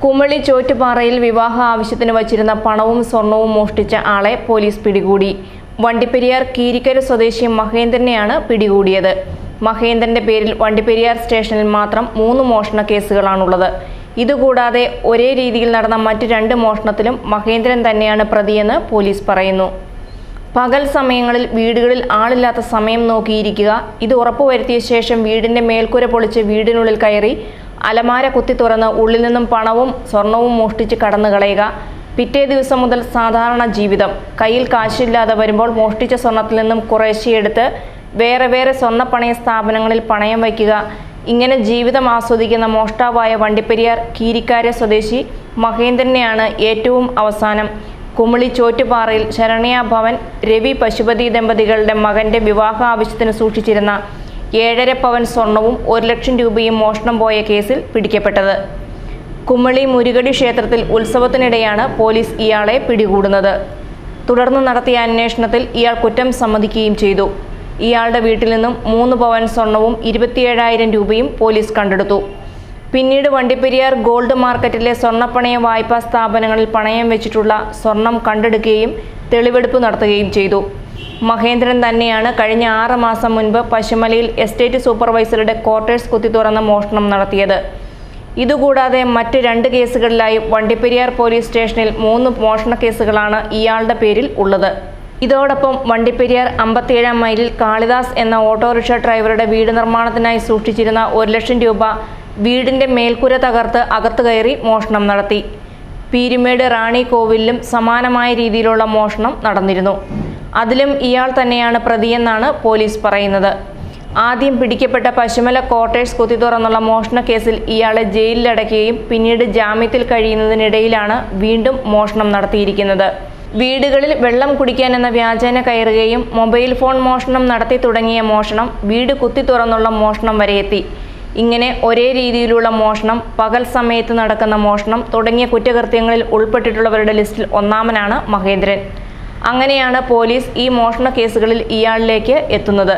കുമളി ചോറ്റുപാറയിൽ വിവാഹ ആവശ്യത്തിന് വച്ചിരുന്ന പണവും സ്വർണവും മോഷ്ടിച്ച ആളെ പോലീസ് പിടികൂടി. വണ്ടിപ്പെരിയാർ കീരിക്കര സ്വദേശി മഹേന്ദ്രനെയാണ് പിടികൂടിയത്. മഹേന്ദ്രന്റെ പേരിൽ വണ്ടിപ്പെരിയാർ സ്റ്റേഷനിൽ മാത്രം മൂന്ന് മോഷണ കേസുകളാണുള്ളത്. ഇതുകൂടാതെ ഒരേ രീതിയിൽ നടന്ന മറ്റ് രണ്ട് മോഷണത്തിലും മഹേന്ദ്രൻ തന്നെയാണ് പ്രതിയെന്ന് പോലീസ് പറയുന്നു. പകൽ സമയങ്ങളിൽ വീടുകളിൽ ആളില്ലാത്ത സമയം നോക്കിയിരിക്കുക. ഇത് ഉറപ്പുവരുത്തിയ ശേഷം വീടിന്റെ മേൽക്കൂര പൊളിച്ച് വീടിനുള്ളിൽ കയറി അലമാര കുത്തി തുറന്ന് ഉള്ളിൽ നിന്നും പണവും സ്വർണവും മോഷ്ടിച്ച് കടന്നു കളയുക. പിറ്റേ ദിവസം മുതൽ സാധാരണ ജീവിതം. കയ്യിൽ കാശില്ലാതെ വരുമ്പോൾ മോഷ്ടിച്ച സ്വർണത്തിൽ നിന്നും കുറേശ്ശെയെടുത്ത് വേറെ വേറെ സ്വർണപ്പണയ സ്ഥാപനങ്ങളിൽ പണയം വയ്ക്കുക. ഇങ്ങനെ ജീവിതം ആസ്വദിക്കുന്ന മോഷ്ടാവായ വണ്ടിപ്പെരിയാർ കീരിക്കാരെ സ്വദേശി മഹേന്ദ്രനെയാണ് ഏറ്റവും അവസാനം. കുമളി ചോറ്റുപാറയിൽ ശരണ്യ ഭവൻ രവി പശുപതി ദമ്പതികളുടെ മകന്റെ വിവാഹ ആവശ്യത്തിന് സൂക്ഷിച്ചിരുന്ന ഏഴര പവൻ സ്വർണവും ഒരു ലക്ഷം രൂപയും മോഷണം പോയ കേസിൽ പിടിക്കപ്പെട്ടത്. കുമളി മുരുകടി ക്ഷേത്രത്തിൽ ഉത്സവത്തിനിടെയാണ് പോലീസ് ഇയാളെ പിടികൂടുന്നത്. തുടർന്ന് നടത്തിയ അന്വേഷണത്തിൽ ഇയാൾ കുറ്റം സമ്മതിക്കുകയും ചെയ്തു. ഇയാളുടെ വീട്ടിൽ നിന്നും മൂന്ന് പവൻ സ്വർണവും ഇരുപത്തിയേഴായിരം രൂപയും പോലീസ് കണ്ടെടുത്തു. പിന്നീട് വണ്ടിപ്പെരിയാർ ഗോൾഡ് മാർക്കറ്റിലെ സ്വർണപ്പണയ വായ്പാ സ്ഥാപനങ്ങളിൽ പണയം വെച്ചിട്ടുള്ള സ്വർണം കണ്ടെടുക്കുകയും തെളിവെടുപ്പ് നടത്തുകയും ചെയ്തു. മഹേന്ദ്രൻ തന്നെയാണ് കഴിഞ്ഞ ആറ് മാസം മുൻപ് പശുമലയിൽ എസ്റ്റേറ്റ് സൂപ്പർവൈസറുടെ ക്വാർട്ടേഴ്സ് കുത്തി തുറന്ന് മോഷണം നടത്തിയത്. ഇതുകൂടാതെ മറ്റ് രണ്ട് കേസുകളിലായി വണ്ടിപ്പെരിയാർ പോലീസ് സ്റ്റേഷനിൽ മൂന്ന് മോഷണ കേസുകളാണ് ഇയാളുടെ പേരിൽ ഉള്ളത്. ഇതോടൊപ്പം വണ്ടിപ്പെരിയാർ അമ്പത്തിയേഴാം മൈലിൽ കാളിദാസ് എന്ന ഓട്ടോറിക്ഷ ഡ്രൈവറുടെ വീട് നിർമ്മാണത്തിനായി സൂക്ഷിച്ചിരുന്ന ഒരു ലക്ഷം രൂപ വീടിന്റെ മേൽക്കൂര തകർത്ത് അകത്തു കയറി മോഷണം നടത്തി. പീരുമേട് റാണി കോവിലിലും സമാനമായ രീതിയിലുള്ള മോഷണം നടന്നിരുന്നു. അതിലും ഇയാൾ തന്നെയാണ് പ്രതിയെന്നാണ് പോലീസ് പറയുന്നത്. ആദ്യം പിടിക്കപ്പെട്ട പശുമല ക്വാർട്ടേഴ്സ് കുത്തി തുറന്നുള്ള മോഷണ കേസിൽ ഇയാളെ ജയിലിലടയ്ക്കുകയും പിന്നീട് ജാമ്യത്തിൽ കഴിയുന്നതിനിടയിലാണ് വീണ്ടും മോഷണം നടത്തിയിരിക്കുന്നത്. വീടുകളിൽ വെള്ളം കുടിക്കാൻ എന്ന വ്യാജേന കയറുകയും മൊബൈൽ ഫോൺ മോഷണം നടത്തി തുടങ്ങിയ മോഷണം വീട് കുത്തി തുറന്നുള്ള മോഷണം വരെ എത്തി. ഇങ്ങനെ ഒരേ രീതിയിലുള്ള മോഷണം പകൽ സമയത്ത് നടക്കുന്ന മോഷണം തുടങ്ങിയ കുറ്റകൃത്യങ്ങളിൽ ഉൾപ്പെട്ടിട്ടുള്ളവരുടെ ലിസ്റ്റിൽ ഒന്നാമനാണ് മഹേന്ദ്രൻ. അങ്ങനെയാണ് പോലീസ് ഈ മോഷണ കേസുകളിൽ ഇയാളിലേക്ക് എത്തുന്നത്.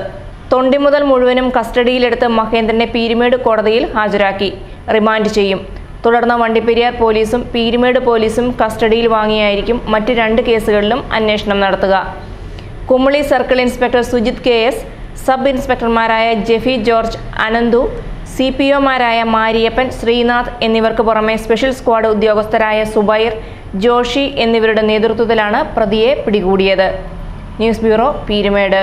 തൊണ്ടി മുതൽ മുഴുവനും കസ്റ്റഡിയിലെടുത്ത് മഹേന്ദ്രനെ പീരുമേട് കോടതിയിൽ ഹാജരാക്കി. റിമാൻഡ് ചെയ്യും. തുടർന്ന് വണ്ടിപ്പെരിയാർ പോലീസും പീരുമേട് പോലീസും കസ്റ്റഡിയിൽ വാങ്ങിയായിരിക്കും മറ്റ് രണ്ട് കേസുകളിലും അന്വേഷണം നടത്തുക. Kumily circle inspector Sujith K S sub ഇൻസ്പെക്ടർമാരായ Jeffy George Ananthu C P ഒമാരായ മാരിയപ്പൻ ശ്രീനാഥ് എന്നിവർക്ക് പുറമെ സ്പെഷ്യൽ സ്ക്വാഡ് ഉദ്യോഗസ്ഥരായ സുബൈർ ജോഷി എന്നിവരുടെ നേതൃത്വത്തിലാണ് പ്രതിയെ പിടികൂടിയത്. News bureau Peermade.